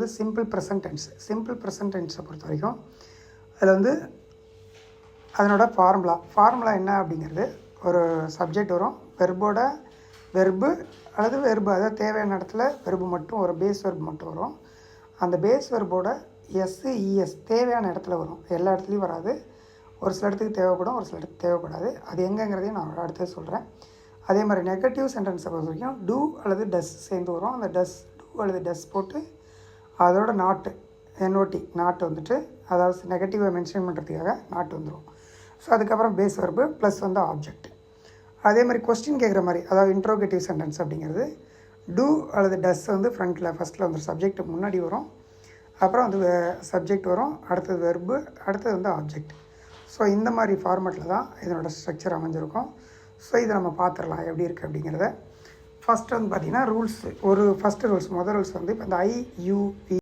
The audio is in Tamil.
வந்து simple present tense simple present டென்ஸை பொறுத்த வரைக்கும் அதில் வந்து அதனோட ஃபார்முலா ஃபார்முலா என்ன அப்படிங்கிறது ஒரு சப்ஜெக்ட் வரும் வெர்போட வெர்பு அல்லது வெர்பு அதாவது தேவையான இடத்துல வெர்பு மட்டும் ஒரு பேஸ் வெர்பு மட்டும் வரும். அந்த பேஸ் வெர்போட எஸ்ஸு இஎஸ் தேவையான இடத்துல வரும். எல்லா இடத்துலையும் வராது. ஒரு சில இடத்துக்கு தேவைப்படும் ஒரு சில இடத்துக்கு தேவைப்படாது. அது எங்கேங்கிறதையும் நான் அடுத்தது சொல்கிறேன் அதே மாதிரி நெகட்டிவ் சென்டென்ஸை பொறுத்த வரைக்கும் டூ அல்லது டஸ் சேர்ந்து வரும். அந்த டஸ் டூ அல்லது டஸ் போட்டு அதோட நாட்டு என்ஓடி நாட்டு வந்துட்டு அதாவது நெகட்டிவை மென்ஷன் பண்ணுறதுக்காக நாட்டு வந்துடும் ஸோ அதுக்கப்புறம் பேஸ் வரப்பு ப்ளஸ் வந்து ஆப்ஜெக்ட் அதே மாதிரி கொஸ்டின் கேட்குற மாதிரி அதாவது இன்ட்ரோகேட்டிவ் சென்டென்ஸ் அப்படிங்கிறது டூ அல்லது டஸ் வந்து ஃப்ரண்ட்டில் ஃபஸ்ட்டில் வந்து சப்ஜெக்ட் முன்னாடி வரும். அப்புறம் வந்து சப்ஜெக்ட் வரும். அடுத்தது வெர்பு அடுத்தது வந்து ஆப்ஜெக்ட் ஸோ இந்த மாதிரி ஃபார்மேட்டில் தான் இதனோட ஸ்ட்ரக்சர் அமைஞ்சிருக்கும். ஸோ இதை நம்ம பார்த்துடலாம். எப்படி இருக்குது அப்படிங்கிறத. ஃபஸ்ட்டு வந்து பார்த்திங்கன்னா ரூல்ஸ் ஒரு ஃபஸ்ட்டு ரூல்ஸ் முதல் ரூல்ஸ் வந்து இப்போ இந்த ஐ யூ